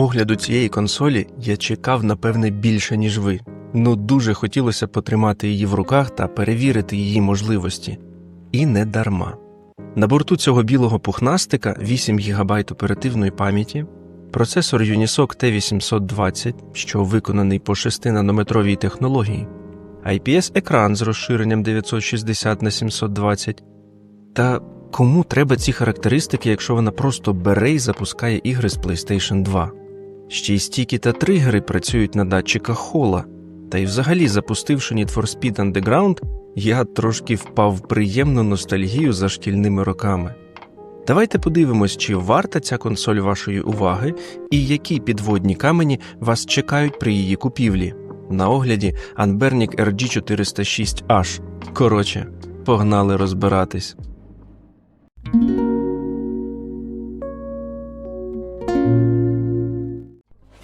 огляду цієї консолі я чекав, напевне, більше, ніж ви. Ну дуже хотілося потримати її в руках та перевірити її можливості. І не дарма. На борту цього білого пухнастика 8 ГБ оперативної пам'яті, процесор Unisoc T820, що виконаний по 6-нанометровій технології, IPS-екран з розширенням 960 на 720. Та кому треба ці характеристики, якщо вона просто бере і запускає ігри з PlayStation 2? Ще й стіки та тригери працюють на датчиках хола. Та й взагалі, запустивши Need for Speed Underground, я трошки впав в приємну ностальгію за шкільними роками. Давайте подивимось, чи варта ця консоль вашої уваги і які підводні камені вас чекають при її купівлі. На огляді Anbernic RG406H. Коротше, погнали розбиратись.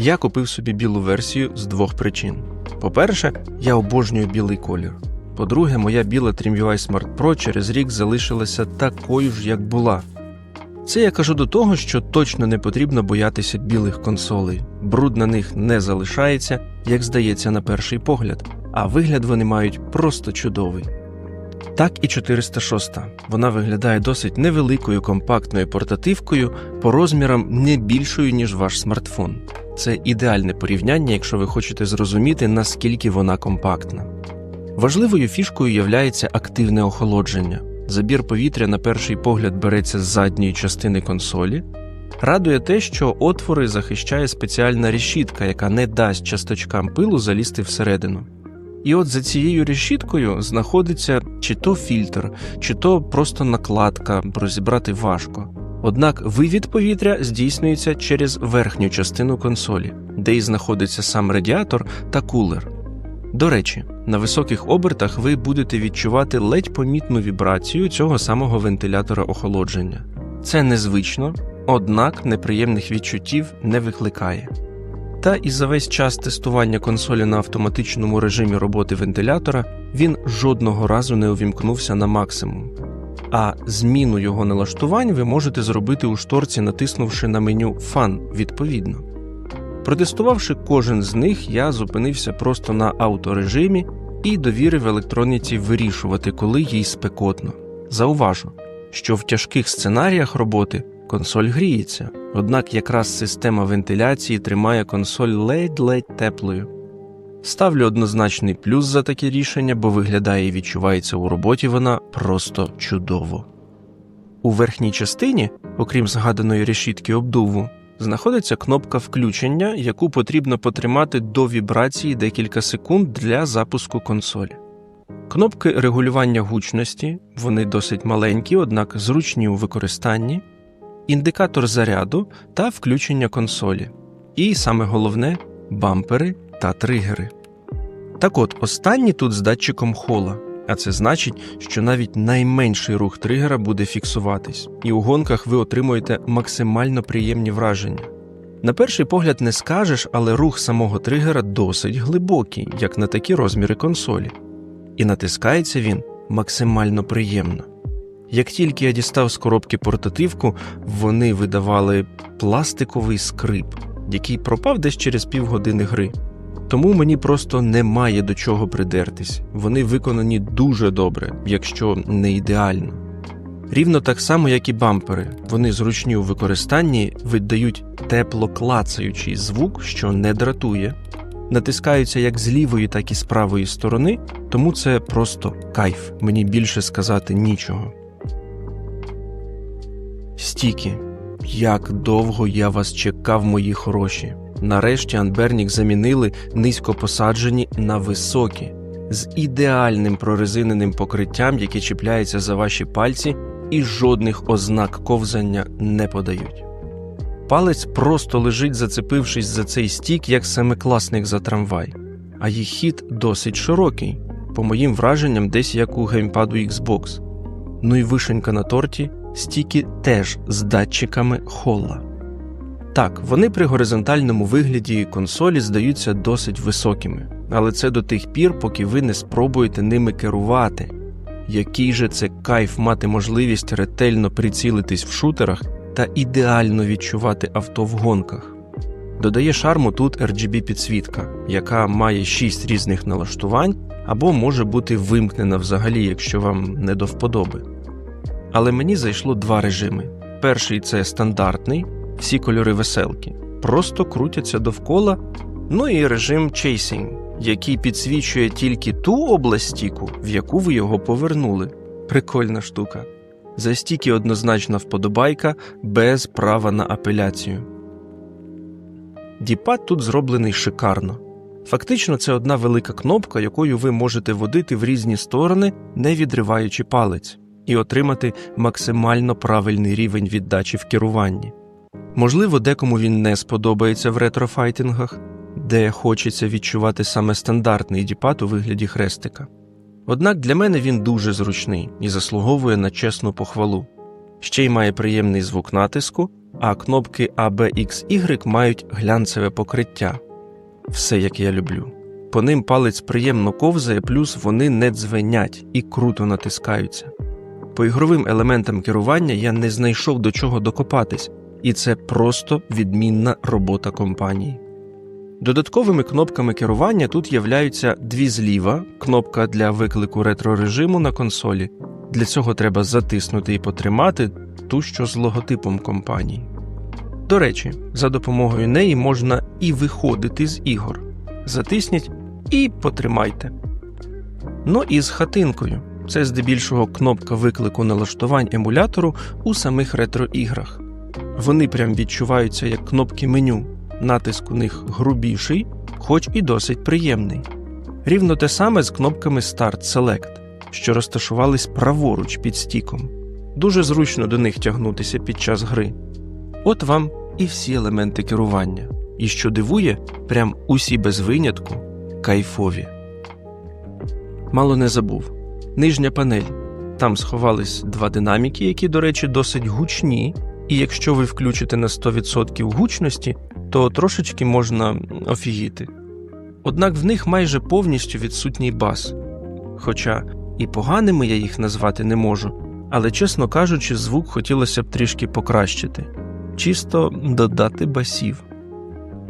Я купив собі білу версію з двох причин. По-перше, я обожнюю білий колір. По-друге, моя біла TrimUI Smart Pro через рік залишилася такою ж, як була. Це я кажу до того, що точно не потрібно боятися білих консолей. Бруд на них не залишається, як здається на перший погляд, а вигляд вони мають просто чудовий. Так і 406. Вона виглядає досить невеликою компактною портативкою по розмірам не більшою, ніж ваш смартфон. Це ідеальне порівняння, якщо ви хочете зрозуміти, наскільки вона компактна. Важливою фішкою являється активне охолодження. Забір повітря на перший погляд береться з задньої частини консолі. Радує те, що отвори захищає спеціальна решітка, яка не дасть часточкам пилу залізти всередину. І от за цією решіткою знаходиться чи то фільтр, чи то просто накладка, розібрати важко. Однак вивід повітря здійснюється через верхню частину консолі, де і знаходиться сам радіатор та кулер. До речі, на високих обертах ви будете відчувати ледь помітну вібрацію цього самого вентилятора охолодження. Це незвично, однак неприємних відчуттів не викликає. Та і за весь час тестування консолі на автоматичному режимі роботи вентилятора він жодного разу не увімкнувся на максимум. А зміну його налаштувань ви можете зробити у шторці, натиснувши на меню Фан відповідно. Протестувавши кожен з них, я зупинився просто на авторежимі і довірив електроніці вирішувати, коли їй спекотно. Зауважу, що в тяжких сценаріях роботи консоль гріється, однак якраз система вентиляції тримає консоль ледь-ледь теплою. Ставлю однозначний плюс за таке рішення, бо виглядає і відчувається у роботі вона просто чудово. У верхній частині, окрім згаданої решітки обдуву, знаходиться кнопка включення, яку потрібно потримати до вібрації декілька секунд для запуску консолі. Кнопки регулювання гучності, вони досить маленькі, однак зручні у використанні, індикатор заряду та включення консолі. І саме головне бампери та тригери. Так от, останні тут з датчиком хола, а це значить, що навіть найменший рух тригера буде фіксуватись, і у гонках ви отримуєте максимально приємні враження. На перший погляд не скажеш, але рух самого тригера досить глибокий, як на такі розміри консолі, і натискається він максимально приємно. Як тільки я дістав з коробки портативку, вони видавали пластиковий скрип, який пропав десь через півгодини гри. Тому мені просто немає до чого придертись. Вони виконані дуже добре, якщо не ідеально. Рівно так само, як і бампери, вони зручні у використанні, видають тепло клацаючий звук, що не дратує, натискаються як з лівої, так і з правої сторони, тому це просто кайф, мені більше сказати нічого. Стіки. Як довго я вас чекав, мої хороші. Нарешті Анбернік замінили низько посаджені на високі, з ідеальним прорезиненим покриттям, яке чіпляється за ваші пальці, і жодних ознак ковзання не подають. Палець просто лежить, зацепившись за цей стік, як семикласник за трамвай, а їх хід досить широкий, по моїм враженням, десь як у геймпаду Xbox. Ну і вишенька на торті, стіки теж з датчиками холла. Так, вони при горизонтальному вигляді консолі здаються досить високими, але це до тих пір, поки ви не спробуєте ними керувати. Який же це кайф мати можливість ретельно прицілитись в шутерах та ідеально відчувати авто в гонках. Додає шарму тут RGB підсвітка, яка має 6 різних налаштувань або може бути вимкнена взагалі, якщо вам не до вподоби. Але мені зайшло два режими. Перший це стандартний, всі кольори веселки, просто крутяться довкола. Ну і режим Chasing, який підсвічує тільки ту область стіку, в яку ви його повернули. Прикольна штука. За стіки однозначна вподобайка без права на апеляцію. Діпад тут зроблений шикарно. Фактично, це одна велика кнопка, якою ви можете водити в різні сторони, не відриваючи палець, і отримати максимально правильний рівень віддачі в керуванні. Можливо, декому він не сподобається в ретрофайтингах, де хочеться відчувати саме стандартний діпад у вигляді хрестика. Однак для мене він дуже зручний і заслуговує на чесну похвалу. Ще й має приємний звук натиску, а кнопки A, B, X, Y мають глянцеве покриття. Все як я люблю. По ним палець приємно ковзає, плюс вони не дзвенять і круто натискаються. По ігровим елементам керування я не знайшов до чого докопатись, і це просто відмінна робота компанії. Додатковими кнопками керування тут являються дві зліва, кнопка для виклику ретро-режиму на консолі. Для цього треба затиснути і потримати ту, що з логотипом компанії. До речі, за допомогою неї можна і виходити з ігор. Затисніть і потримайте. Ну і з хатинкою. Це здебільшого кнопка виклику налаштувань емулятору у самих ретро-іграх. Вони прям відчуваються як кнопки меню, натиск у них грубіший, хоч і досить приємний. Рівно те саме з кнопками Start Select, що розташувались праворуч під стіком. Дуже зручно до них тягнутися під час гри. От вам і всі елементи керування. І що дивує, прям усі без винятку кайфові. Мало не забув. Нижня панель. Там сховались два динаміки, які, до речі, досить гучні, і якщо ви включите на 100% гучності, то трошечки можна офігіти. Однак в них майже повністю відсутній бас. Хоча і поганими я їх назвати не можу, але, чесно кажучи, звук хотілося б трішки покращити, чисто додати басів.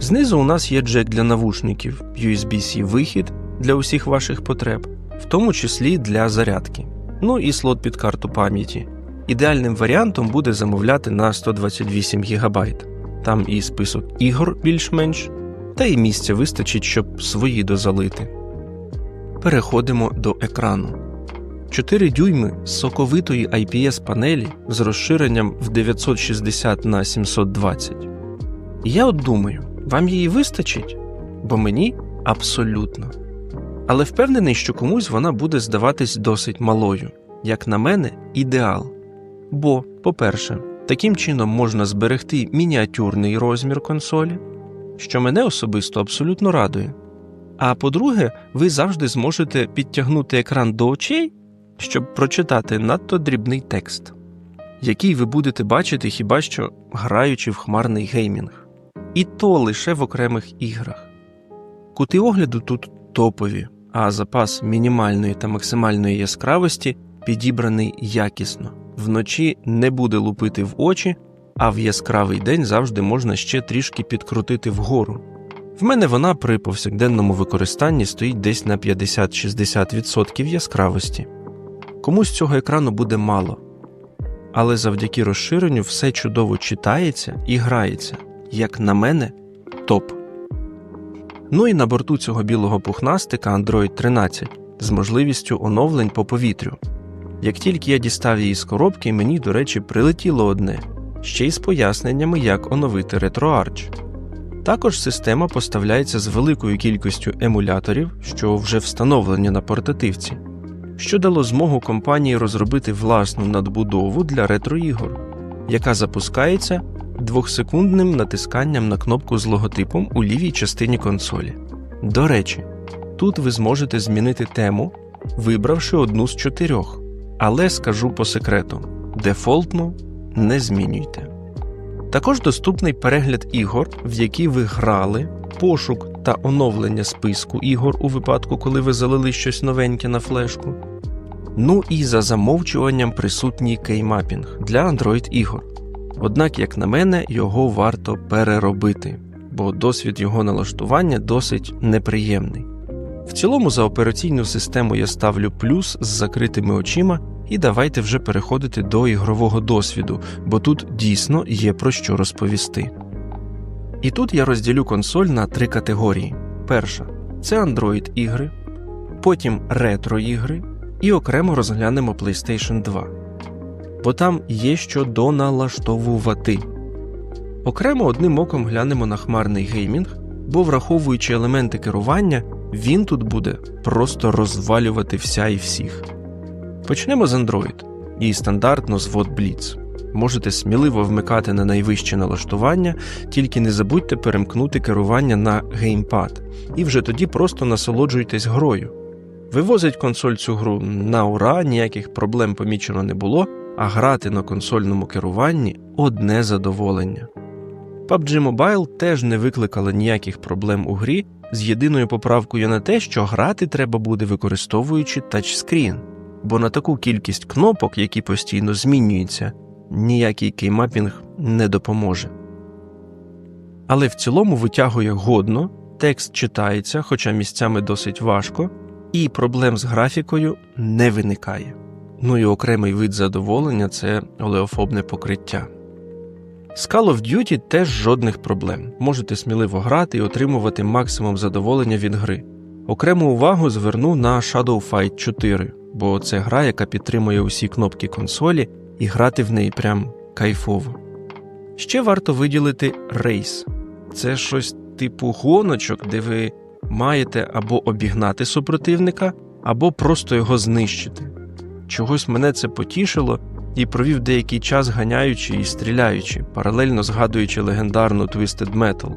Знизу у нас є джек для навушників, USB-C вихід для усіх ваших потреб, в тому числі для зарядки, ну і слот під карту пам'яті. Ідеальним варіантом буде замовляти на 128 ГБ. Там і список ігор більш-менш, та й місця вистачить, щоб свої дозалити. Переходимо до екрану. 4 дюйми з соковитої IPS панелі з розширенням в 960 на 720. Я от думаю, вам її вистачить? Бо мені абсолютно. Але впевнений, що комусь вона буде здаватись досить малою, як на мене, ідеал. Бо, по-перше, таким чином можна зберегти мініатюрний розмір консолі, що мене особисто абсолютно радує. А по-друге, ви завжди зможете підтягнути екран до очей, щоб прочитати надто дрібний текст, який ви будете бачити хіба що граючи в хмарний геймінг, і то лише в окремих іграх. Кути огляду тут топові, а запас мінімальної та максимальної яскравості підібраний якісно. Вночі не буде лупити в очі, а в яскравий день завжди можна ще трішки підкрутити вгору. В мене вона при повсякденному використанні стоїть десь на 50-60% яскравості. Комусь цього екрану буде мало, але завдяки розширенню все чудово читається і грається, як на мене, топ. Ну і на борту цього білого пухнастика Android 13 з можливістю оновлень по повітрю. Як тільки я дістав її з коробки, мені, до речі, прилетіло одне ще й з поясненнями, як оновити RetroArch. Також система поставляється з великою кількістю емуляторів, що вже встановлені на портативці, що дало змогу компанії розробити власну надбудову для ретроігор, яка запускається двохсекундним натисканням на кнопку з логотипом у лівій частині консолі. До речі, тут ви зможете змінити тему, вибравши одну з чотирьох, але скажу по секрету: дефолтну не змінюйте. Також доступний перегляд ігор, в які ви грали, пошук та оновлення списку ігор у випадку, коли ви залили щось новеньке на флешку. Ну і за замовчуванням присутній кеймапінг для Android ігор. Однак, як на мене, його варто переробити, бо досвід його налаштування досить неприємний. В цілому за операційну систему я ставлю плюс з закритими очима, і давайте вже переходити до ігрового досвіду, бо тут дійсно є про що розповісти. І тут я розділю консоль на три категорії: перша це Android ігри, потім ретро ігри, і окремо розглянемо PlayStation 2. Бо там є що доналаштовувати. Окремо одним оком глянемо на хмарний геймінг, бо враховуючи елементи керування, він тут буде просто розвалювати вся і всіх. Почнемо з Android і стандартно з VOD Blitz. Можете сміливо вмикати на найвище налаштування, тільки не забудьте перемкнути керування на геймпад, і вже тоді просто насолоджуйтесь грою. Вивозить консоль цю гру на ура, ніяких проблем помічено не було, а грати на консольному керуванні одне задоволення. PUBG Mobile теж не викликала ніяких проблем у грі з єдиною поправкою на те, що грати треба буде використовуючи тачскрін, бо на таку кількість кнопок, які постійно змінюються, ніякий кеймапінг не допоможе. Але в цілому витягує годно, текст читається, хоча місцями досить важко, і проблем з графікою не виникає. Ну і окремий вид задоволення це олеофобне покриття. З Call of Duty теж жодних проблем. Можете сміливо грати і отримувати максимум задоволення від гри. Окрему увагу зверну на Shadow Fight 4, бо це гра, яка підтримує усі кнопки консолі, і грати в неї прям кайфово. Ще варто виділити рейс. Це щось типу гоночок, де ви маєте або обігнати супротивника, або просто його знищити. Чогось мене це потішило і провів деякий час ганяючи і стріляючи, паралельно згадуючи легендарну Twisted Metal.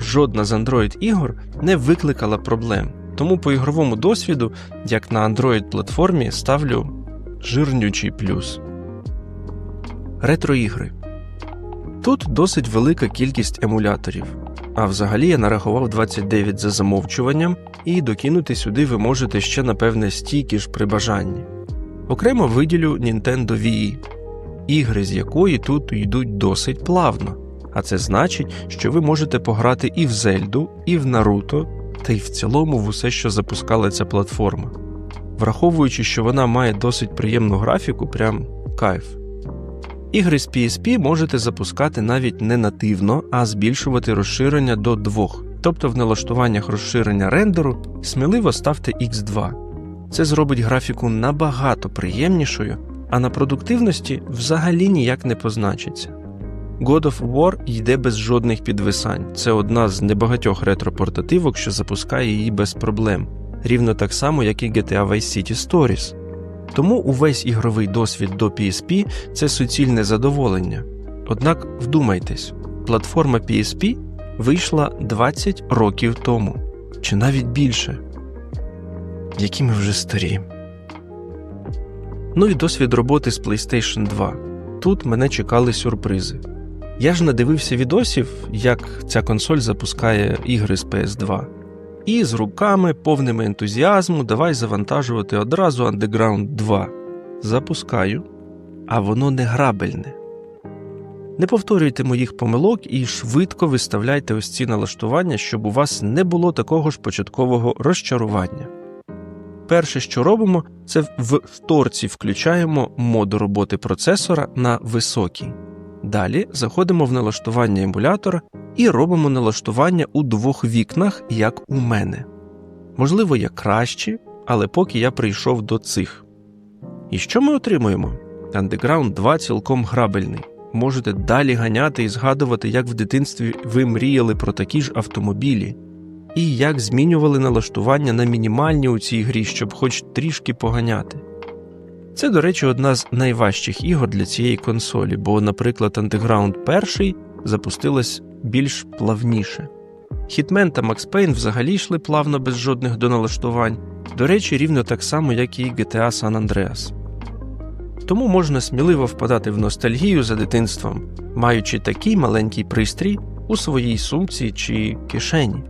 Жодна з Android ігор не викликала проблем, тому по ігровому досвіду, як на Android платформі, ставлю жирнючий плюс. Ретро-ігри. Тут досить велика кількість емуляторів. А взагалі я нарахував 29 за замовчуванням, і докинути сюди ви можете ще, напевне, стільки ж при бажанні. Окремо виділю Nintendo Wii, ігри з якої тут йдуть досить плавно, а це значить, що ви можете пограти і в Зельду, і в Наруто, та й в цілому в усе, що запускала ця платформа. Враховуючи, що вона має досить приємну графіку, прям кайф. Ігри з PSP можете запускати навіть не нативно, а збільшувати розширення до 2. Тобто в налаштуваннях розширення рендеру сміливо ставте X2. Це зробить графіку набагато приємнішою, а на продуктивності взагалі ніяк не позначиться. God of War йде без жодних підвисань. Це одна з небагатьох ретро-портативок, що запускає її без проблем, рівно так само, як і GTA Vice City Stories. Тому увесь ігровий досвід до PSP це суцільне задоволення. Однак вдумайтесь, платформа PSP вийшла 20 років тому, чи навіть більше. Які ми вже старі. Ну і досвід роботи з PlayStation 2. Тут мене чекали сюрпризи. Я ж надивився відосів, як ця консоль запускає ігри з PS2. І з руками, повними ентузіазму, давай завантажувати одразу Underground 2. Запускаю, а воно не грабельне. Не повторюйте моїх помилок і швидко виставляйте ось ці налаштування, щоб у вас не було такого ж початкового розчарування. Перше, що робимо, це в торці включаємо мод роботи процесора на високий. Далі заходимо в налаштування емулятора і робимо налаштування у двох вікнах, як у мене. Можливо, є кращі, але поки я прийшов до цих. І що ми отримуємо? Underground 2 цілком грабельний. Можете далі ганяти і згадувати, як в дитинстві ви мріяли про такі ж автомобілі, і як змінювали налаштування на мінімальні у цій грі, щоб хоч трішки поганяти. Це, до речі, одна з найважчих ігор для цієї консолі, бо, наприклад, Underground 1 запустилась більш плавніше. Hitman та Max Payne взагалі йшли плавно без жодних доналаштувань, до речі, рівно так само, як і GTA San Andreas. Тому можна сміливо впадати в ностальгію за дитинством, маючи такий маленький пристрій у своїй сумці чи кишені.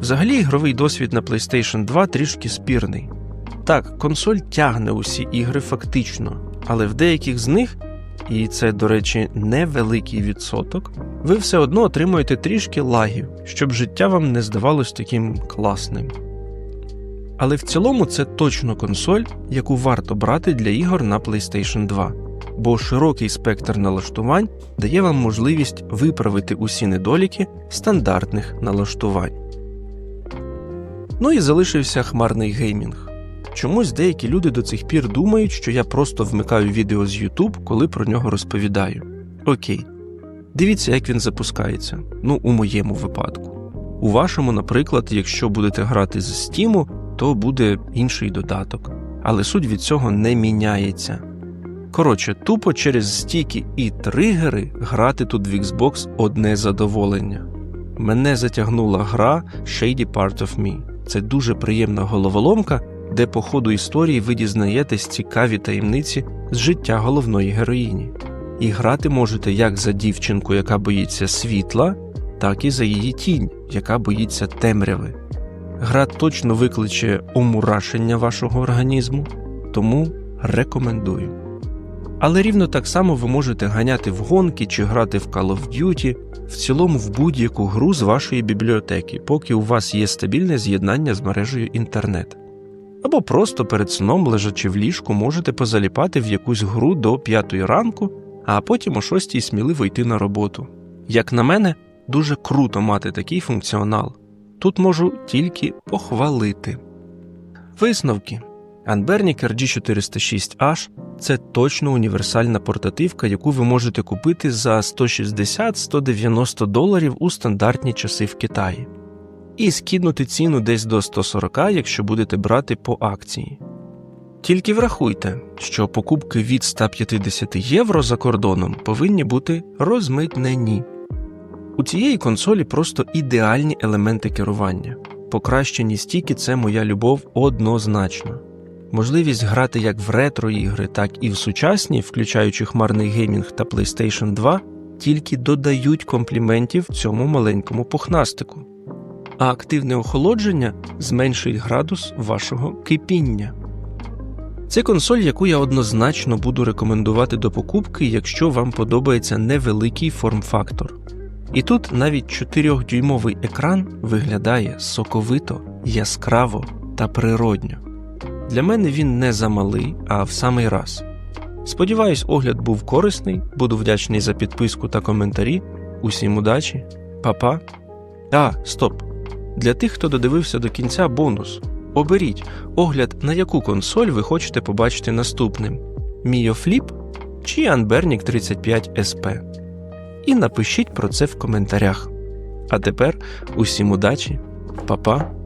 Взагалі, ігровий досвід на PlayStation 2 трішки спірний. Так, консоль тягне усі ігри фактично, але в деяких з них і це, до речі, невеликий відсоток, ви все одно отримуєте трішки лагів, щоб життя вам не здавалось таким класним. Але в цілому це точно консоль, яку варто брати для ігор на PlayStation 2, бо широкий спектр налаштувань дає вам можливість виправити усі недоліки стандартних налаштувань. Ну і залишився хмарний геймінг. Чомусь деякі люди до цих пір думають, що я просто вмикаю відео з YouTube, коли про нього розповідаю. Окей. Дивіться, як він запускається. Ну, у моєму випадку. У вашому, наприклад, якщо будете грати з Steam, то буде інший додаток. Але суть від цього не міняється. Коротше, тупо через стіки і тригери грати тут в Xbox одне задоволення. Мене затягнула гра Shady Part of Me. Це дуже приємна головоломка, де по ходу історії ви дізнаєтесь цікаві таємниці з життя головної героїні. І грати можете як за дівчинку, яка боїться світла, так і за її тінь, яка боїться темряви. Гра точно викличе омурашення вашого організму, тому рекомендую. Але рівно так само ви можете ганяти в гонки чи грати в Call of Duty, в цілому в будь-яку гру з вашої бібліотеки, поки у вас є стабільне з'єднання з мережею інтернет. Або просто перед сном, лежачи в ліжку, можете позаліпати в якусь гру до 5 ранку, а потім о 6 сміливо йти на роботу. Як на мене, дуже круто мати такий функціонал. Тут можу тільки похвалити. Висновки. Anbernic RG406H це точно універсальна портативка, яку ви можете купити за 160-190 доларів у стандартні часи в Китаї, і скинути ціну десь до 140, якщо будете брати по акції. Тільки врахуйте, що покупки від 150 євро за кордоном повинні бути розмитнені. У цієї консолі просто ідеальні елементи керування. Покращені стіки це моя любов однозначно. Можливість грати як в ретро ігри, так і в сучасні, включаючи хмарний геймінг та PlayStation 2, тільки додають компліментів цьому маленькому пухнастику. А активне охолодження зменшить градус вашого кипіння. Це консоль, яку я однозначно буду рекомендувати до покупки, якщо вам подобається невеликий форм-фактор. І тут навіть 4-дюймовий екран виглядає соковито, яскраво та природньо. Для мене він не замалий, а в самий раз. Сподіваюсь, огляд був корисний, буду вдячний за підписку та коментарі. Усім удачі, Па-па. А, стоп! Для тих, хто додивився до кінця бонус. Оберіть огляд, на яку консоль ви хочете побачити наступним: Flip чи Anbernic 35 SP. І напишіть про це в коментарях. А тепер усім удачі, Па-па.